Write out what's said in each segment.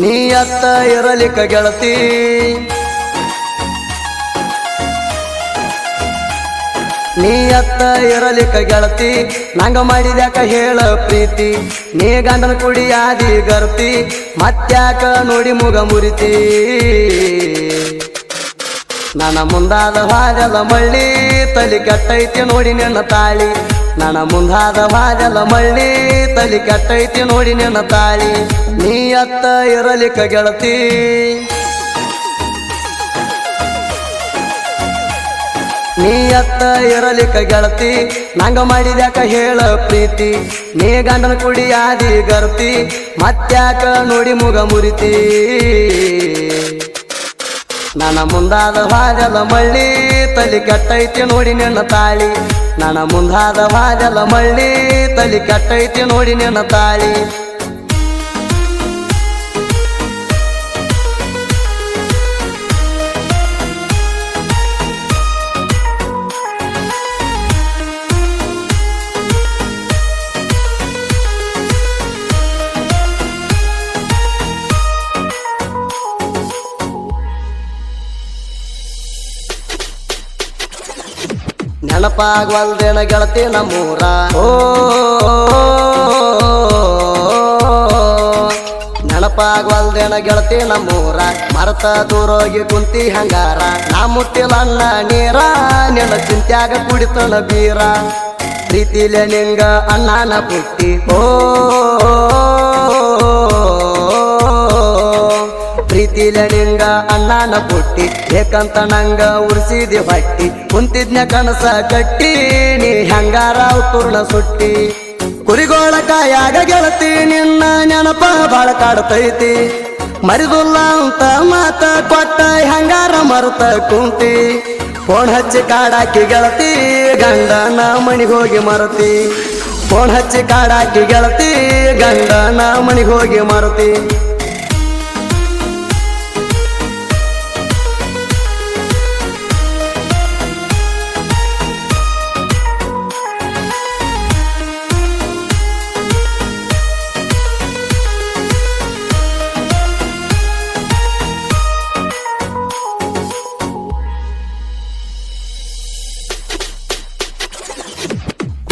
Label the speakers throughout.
Speaker 1: ನೀ ಅತ್ತ ಇರಲಿಕ್ಕ ಗೆಳತಿ ನೀ ಅತ್ತ ಇರಲಿಕ್ಕ ಗೆಳತಿ ನಂಗ ಮಾಡಿದ್ಯಾಕ ಹೇಳ ಪ್ರೀತಿ. ನೀ ಗಂಡನ ಕುಡಿಯಾದಿ ಗರ್ತಿ, ಮತ್ತ್ಯಾಕ ನೋಡಿ ಮುಗ ಮುರಿತಿ. ನನ್ನ ಮುಂದಾದ ಹಾದೆಲ್ಲ ಮಳ್ಳಿ, ತಲಿ ಕೆಟ್ಟೈತಿ ನೋಡಿ ನಿನ್ನ ತಾಳಿ. ನನ್ನ ಮುಂದಾದ ಹಾದೆಲ್ಲ ಮಳ್ಳಿ, ತಲಿ ಕೆಟ್ಟೈತಿ ನೋಡಿ ನಿನ್ನ ತಾಳಿ. ನೀ ಅತ್ತ ಇರಲಿಕ್ಕ ಗೆಳತಿ ನೀ ಅತ್ತ ಇರಲಿಕ್ಕ ಗೆಳತಿ ನಂಗ ಮಾಡಿದ್ಯಾಕ ಹೇಳ ಪ್ರೀತಿ. ನೀ ಗಂಡನ ಕುಡಿಯಾದಿ ಗರ್ತಿ. ಮತ್ತ್ಯಾಕ ನೋಡಿ ಮುಗ ಮುರಿತಿ. ನನ್ನ ಮುಂದಾದ ಹಾದೆಲ್ಲ ಮಳ್ಳಿ, ತಲಿ ಕೆಟ್ಟೈತಿ ನೋಡಿ ನಿನ್ನ ತಾಳಿ. ನನ್ನ ಮುಂದಾದ ಹಾದೆಲ್ಲ ಮಳ್ಳಿ ತಲಿ ಕೆಟ್ಟೈತಿ ನೋಡಿ ನಿನ್ನ ತಾಳಿ. ನೆನಪಾಗ್ವಲ್ದೇನ ಗೆಳತಿ ನಮ್ಮೂರ. ಓ ನೆನಪಾಗ್ವಲ್ದೇನ ಗೆಳತಿ ನಮ್ಮೂರ. ಮರತ ದೂರೋಗಿ ಕುಂತಿ ಹಂಗಾರ. ನಾ ಮುಟ್ಟಿಲನ್ನ ನೀರ, ನಿನ್ನ ಚಿಂತ್ಯಾಗ ಕುಡಿತನ ಬೀರ. ಪ್ರೀತಿಲೆ ನಿಂಗ ಅಣ್ಣನ ಪುಟ್ಟಿ. ಓ ಪ್ರೀತಿಲೆ ನಿಂಗ ಅಣ್ಣನ ಪುಟ್ಟಿ ಏಕಂತ ನಂಗ ಉರ್ಸಿದಿ ಬಟ್ಟಿ ಕುಂತಿದ್ನ ಕನಸ ಕಟ್ಟಿ, ನೀ ಹೆಂಗಾರ ತುರ್ಣ ಸುಟ್ಟಿ. ಕುರಿಗೋಳ ಕಾಯಾಗ ಗೆಳತಿ, ನಿನ್ನ ನೆನಪ ಬಾಳ ಕಾಡ್ತೈತಿ. ಮರಿದುಲ್ಲ ಅಂತ ಮಾತ ಕೊಟ್ಟ ಹೆಂಗಾರ ಮರುತ ಕುಂತಿ. ಫೋನ್ ಹಚ್ಚಿ ಕಾಡಾಕಿ ಗೆಳತಿ, ಗಂಡನ ಮನಿಗ್ ಹೋಗಿ ಮರತಿ. ಫೋನ್ ಹಚ್ಚಿ ಕಾಡಾಕಿ ಗೆಳತಿ, ಗಂಡನ ಮಣಿಗೆ ಹೋಗಿ ಮರತಿ.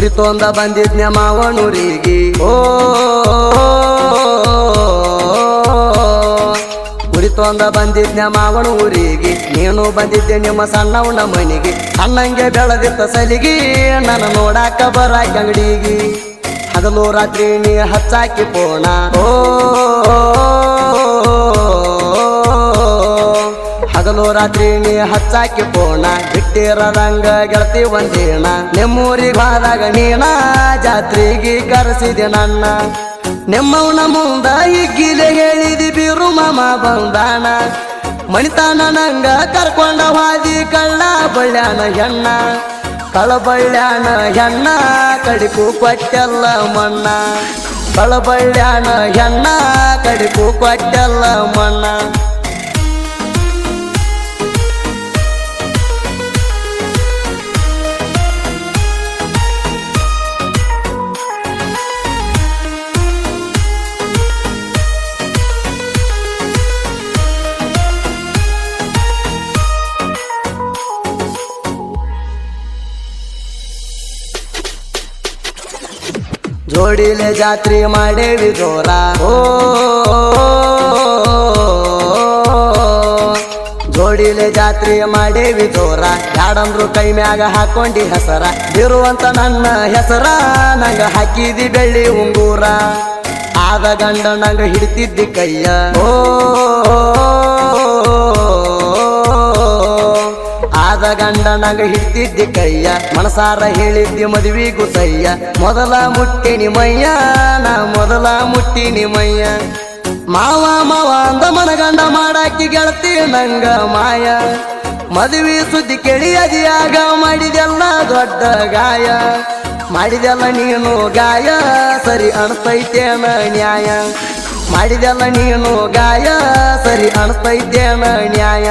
Speaker 1: ಕುರಿತೊಂದ ಬಂದಿದ್ನ ಮಾವನೂರಿಗೆ ಓ ಕುರಿತೊಂದ ಬಂದಿದ್ನ ಮಾವನೂರಿಗೆ ನೀನು ಬಂದಿದ್ದೆ ನಿಮ್ಮ ಸಣ್ಣವನ ಮನೆಗೆ. ಅಣ್ಣಂಗೆ ಬೆಳೆದಿತ್ತ ಸಲಿಗೆ ನನ್ನ ನೋಡಾಕ ಬರಾಕ ಅಂಗಡಿಗೆ. ಹಗಲು ರಾತ್ರಿ ನೀ ಹಚ್ಚಾಕಿ ಪೋಣ. ಓ. ಹಗಲು ರಾತ್ರಿ ನೀ ಹಚ್ಚಾಕಿ ಪೋಣ. ಬಿಟ್ಟಿರದಂಗ ಗೆಳತಿ ಒಂದೇಣ. ನಿಮ್ಮೂರಿಗೆ ಹೋದಾಗ ನೀನ ಜಾತ್ರೆಗೆ ಕರೆಸಿದೆ ನನ್ನ. ನಿಮ್ಮವನ ಮುಂದ ಇಗ್ಗಿಲೆ ಹೇಳಿದಿ ಬೀರು ಮಾಮ ಬಂದಾಣ ಮಣಿತಾನ ನಂಗ ಕರ್ಕೊಂಡ ಹಾದಿ ಕಳ್ಳ ಬಳ್ಳ್ಯಾನ ಹೆಣ್ಣ. ಕಳಬಳ್ಳ್ಯಾನ ಹೆಣ್ಣ ಕಡಿಕು ಕೊಟ್ಟೆಲ್ಲ ಮಣ್ಣ. ಕಳಬಳ್ಳ್ಯಾನ ಹೆಣ್ಣ ಕಡಿಕು ಕೊಟ್ಟೆಲ್ಲ ಮಣ್ಣ. ಜೋಡಿಲೆ ಜಾತ್ರೆ ಮಾಡೇವಿ ಜೋರ. ಓ, ಜೋಡಿಲೆ ಜಾತ್ರೆ ಮಾಡೇವಿ ಜೋರ. ಯಾಡಂದ್ರು ಕೈ ಮ್ಯಾಗ ಹಾಕೊಂಡಿ ಹೆಸರ. ಇರುವಂತ ನನ್ನ ಹೆಸರ ನಂಗ ಹಾಕಿದಿ ಬೆಳ್ಳಿ ಉಂಗೂರ. ಆದ ಗಂಡ ನಂಗ ಹಿಡಿತಿದ್ದಿ ಕೈಯ. ಓ ಆದ ಗಂಡ ನಂಗ ಕೈಯ, ಮನಸಾರ ಹೇಳಿದ್ದಿ ಮದುವೆಗೂ ಸಯ್ಯ ಮೊದಲ ಮುಟ್ಟಿನಿ ಮಯ್ಯ ನಾ ಮೊದಲ ಮುಟ್ಟಿನಿ ಮಯ್ಯ ಮಾವ ಮಾವ ಅಂದ ಮನಗಂಡ ಮಾಡಾಕಿ ಗೆಳತಿ ನಂಗ ಮಾಯ. ಮದುವೆ ಸುದ್ದಿ ಕೇಳಿ ಅದಿಯಾಗ ಮಾಡಿದೆಲ್ಲ ದೊಡ್ಡ ಗಾಯ. ಮಾಡಿದೆಲ್ಲ ನೀನು ಗಾಯ, ಸರಿ ಅನ್ಸ್ತೈತೇನ ನ್ಯಾಯ. ಮಾಡಿದೆಲ್ಲ ನೀನು ಗಾಯ, ಸರಿ ಅನ್ಸ್ತೈತೇನ ನ್ಯಾಯ.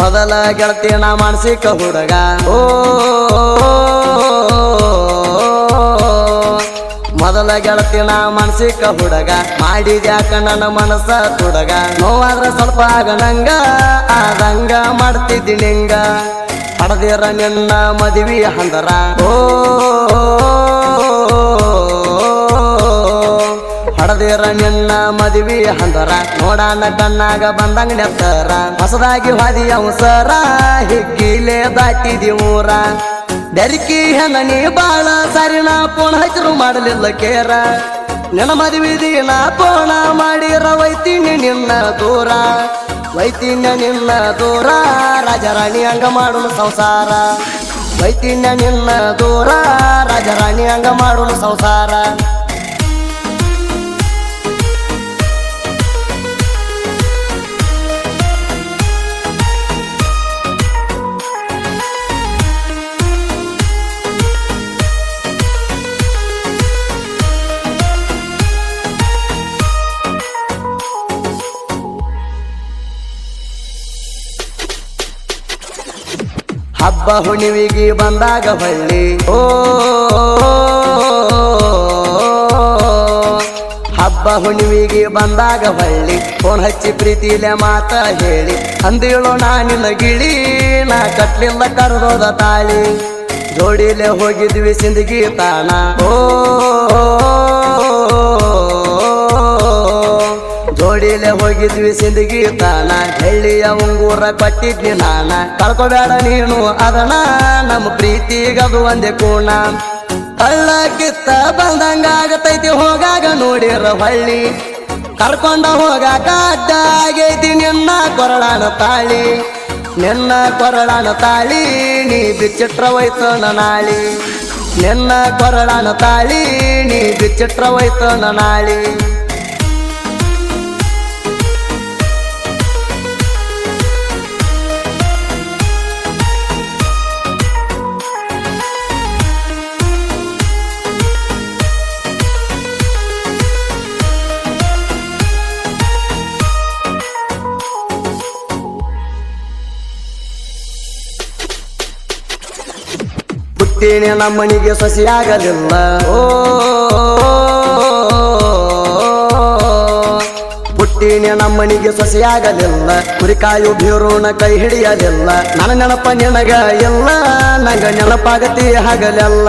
Speaker 1: ಮೊದಲ ಗೆಳತಿನ ಮಾನಸಿಕ ಹುಡುಗ. ಓ, ಮೊದಲ ಗೆಳತಿನ ಮಾನಸಿಕ ಹುಡುಗ. ಮಾಡಿದ್ಯಾಕ ನನ್ನ ಮನಸ್ಸ ತುಡಗ. ನೋವಾದ್ರ ಸ್ವಲ್ಪ ಆಗ ನಂಗ ಆದಂಗ ಮಾಡ್ತಿದ್ದಿ ನಿಂಗ. ಪಡೆದಿರ ನಿನ್ನ ಮದುವೆ ಹಂದರ. ಓ ಹಡದಿರ ನಿನ್ನ ಮದುವೆ ಹಂದರ ನೋಡಾನ ಕಣ್ಣಾಗ ಬಂದಂಗ ನೆತ್ತರ ಹೊಸದಾಗಿ ಹಾದಿ ಅವಸರ ಹಿಗ್ಗಿಲೆ ದಾಟಿದಿ ಊರ. ಬೆರಿಕಿ ನೀ ಬಾಳ ಸರಿನ ಪೋಣ ಹಚ್ಚರು ಮಾಡಲಿಲ್ಲ ಕೇರ. ನಿನ್ನ ಮದುವೆ ದಿನ ಪೋಣ ಮಾಡಿರ ವೈತಿನ್ಯ ನಿನ್ನ ದೂರ. ವೈತಿನ್ಯ ನಿನ್ನ ದೂರ ರಾಜರಾಣಿ ಹಂಗ ಮಾಡುನು ಸಂಸಾರ. ವೈತಿನ್ಯ ನಿನ್ನ ದೂರ ರಾಜರಾಣಿ ಹಂಗ ಮಾಡುನು ಸಂಸಾರ. ಹಬ್ಬ ಹುಣ್ಣಿಮೆಗೆ ಬಂದಾಗ ಹಳ್ಳಿ. ಓ, ಹಬ್ಬ ಹುಣ್ಣಿಮೆಗೆ ಬಂದಾಗ ಹಳ್ಳಿ. ಫೋನ್ ಹಚ್ಚಿ ಪ್ರೀತಿಲೆ ಮಾತ ಹೇಳಿ. ಅಂದೇಳು ನಾನಿಲ್ಲ ಗಿಳಿ, ನಾ ಕಟ್ಲಿಲ್ಲ ಕರ್ದೋದ ತಾಳಿ. ಜೋಡಿಲೆ ಹೋಗಿದ್ವಿ ಸಿಂದಗಿ ತಾನ ಓ ಜೋಡಿಲೆ ಹೋಗಿದ್ವಿ ಸಿಂದಗಿ ತಾನ. ಹಳ್ಳಿಯ ಉಂಗೂರ ಕೊಟ್ಟಿದ್ನಿ ನಾನ. ಕಳ್ಕೊಬೇಡ ನೀನು ಅದನ ನಮ್ಮ ಪ್ರೀತಿಗದು ಒಂದೇ ಕೋಣ. ಕಳ್ಳ ಕಿತ್ತ ಬಂದಂಗ ಆಗತೈತಿ, ಹೋಗಾಗ ನೋಡಿರ ಹಳ್ಳಿ. ಕರ್ಕೊಂಡ ಹೋಗಾಕ ಅಡ್ಡ ಆಗೈತಿ ನಿನ್ನ ಕೊರಳಾನ ತಾಳಿ. ನಿನ್ನ ಕೊರಳಾನ ತಾಳಿ, ನೀ ಬಿಚ್ಚಿಟ್ರ ಹೋಯ್ತು ನಾಳಿ. ನಿನ್ನ ಕೊರಳಾನ ತಾಳಿ, ನೀ ಬಿಚ್ಚಿಟ್ರ ಹೋಯ್ತು ನಾಳಿ. ಹುಟ್ಟಿನ ನಮ್ಮನಿಗೆ ಸಸಿಯಾಗಲಿಲ್ಲ ಓ ಹುಟ್ಟಿನ ನಮ್ಮನಿಗೆ ಸಸಿಯಾಗಲಿಲ್ಲ ಕುರಿಕಾಯು ಬೀರೋಣ ಕೈ ಹಿಡಿಯಲಿಲ್ಲ. ನನ್ನ ನೆನಪ ನಿನಗ ಎಲ್ಲ ನಂಗ ನೆನಪಾಗತಿ ಹಗಲೆಲ್ಲ.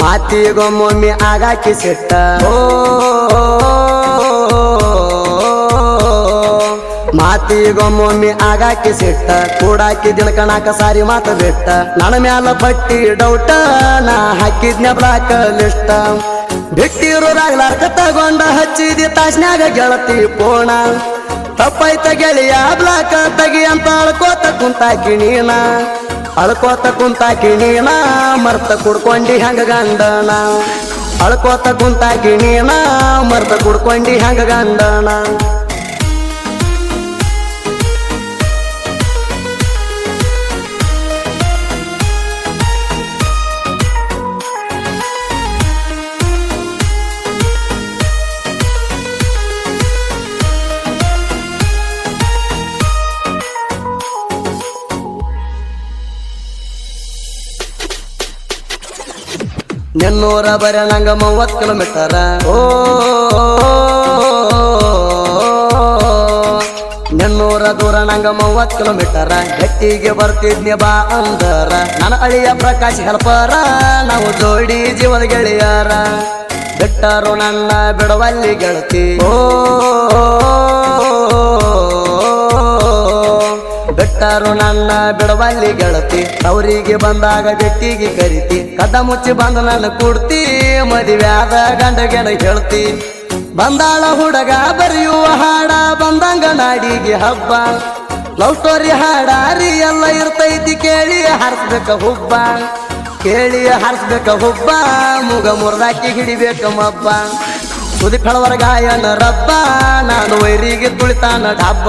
Speaker 1: ಮಾತಿಗೊಮ್ಮೊಮ್ಮೆ ಆಗಾಕಿ ಸಿಟ್ಟ ಓ ಮಾತಿಗೊಮ್ಮೊಮ್ಮೆ ಆಗಾಕಿ ಸಿಟ್ಟ ಕೂಡಾಕಿ ದಿನಕಣಾಕ ಸಾರಿ ಮಾತ ಬಿಟ್ಟ. ನನ್ನ ಮ್ಯಾಲ ಪಟ್ಟಿ ಡೌಟ, ನಾ ಹಾಕಿದ್ನ ಬ್ಲಾಕ್ ಲಿಸ್ಟ ಬಿಟ್ಟಿರೋರಾಗ್ಲಾರ್ಕ ತಗೊಂಡ ಹಚ್ಚಿದಿ ತಾಸ್ನ್ಯಾಗ ಗೆಳತಿ ಪೋಣ. ತಪ್ಪೈತ ಗೆಳೆಯ ಬ್ಲಾಕ್ ತಗಿ ಅಂತ ಅಳ್ಕೋತ ಕುಂತಾಕಿ ನೀನ. ಅಳ್ಕೋತ ಕುಂತಾಕಿ ನೀನ, ಮರ್ತ ಕುಡ್ಕೊಂಡಿ ಹಂಗ ಗಂಡಣ ಅಳ್ಕೋತ ಕುಂತ ನೀನ, ಮರ್ತ ಕುಡ್ಕೊಂಡಿ ಹಂಗ ಗಂಡನ. ನೆನ್ನೂರ ಬರ ನಂಗ ಮೂವತ್ತು ಕಿಲೋಮೀಟರ ಓ ನೆನ್ನೂರ ದೂರ ನಂಗ ಮೂವತ್ತು ಕಿಲೋಮೀಟರ ಗಟ್ಟಿಗೆ ಬರ್ತಿದ್ನಿ ಬಾ ಅಂದರ. ನನ್ನ ಅಳಿಯ ಪ್ರಕಾಶ್ ಹೆಲ್ಪರ ನಾವು ಜೋಡಿ ಜೀವನ ಗೆಳೆಯರ. ಬಿಟ್ಟರು ನನ್ನ ಬಿಡವಲ್ಲಿ ಗೆಳತಿ. ಓ ಬಿಟ್ಟರು ನನ್ನ ಬಿಡವಲ್ಲಿ ಗೆಳತಿ. ಅವರಿಗೆ ಬಂದಾಗ ಬೆಟ್ಟಿಗೆ ಕರಿತಿ. ಕದ ಮುಚ್ಚಿ ಬಂದ ನನ್ನ ಕುಡ್ತಿ. ಗಂಡ ಗಂಡಗೆನ ಹೇಳ್ತಿ. ಬಂದಾಳ ಹುಡುಗ ಬರೆಯುವ ಹಾಡ, ಬಂದಂಗ ನಾಡಿಗೆ ಹಬ್ಬ. ಲವ್ ಸ್ಟೋರಿ ಹಾಡ ಎಲ್ಲ ಇರ್ತೈತಿ ಕೇಳಿ ಹಾರಿಸ್ಬೇಕ ಹುಬ್ಬ. ಕೇಳಿ ಹಾರಿಸ್ಬೇಕ ಹುಬ್ಬ, ಮುಗ ಮುರ್ದಾಕಿ ಹಿಡಿಬೇಕ ಮಬ್ಬ. ಸುದಿ ಕಳವರ ಗಾಯನ ರಬ್ಬ, ನಾನು ವೈರಿಗೆ ತುಳಿತಾನ ಡಬ್ಬ.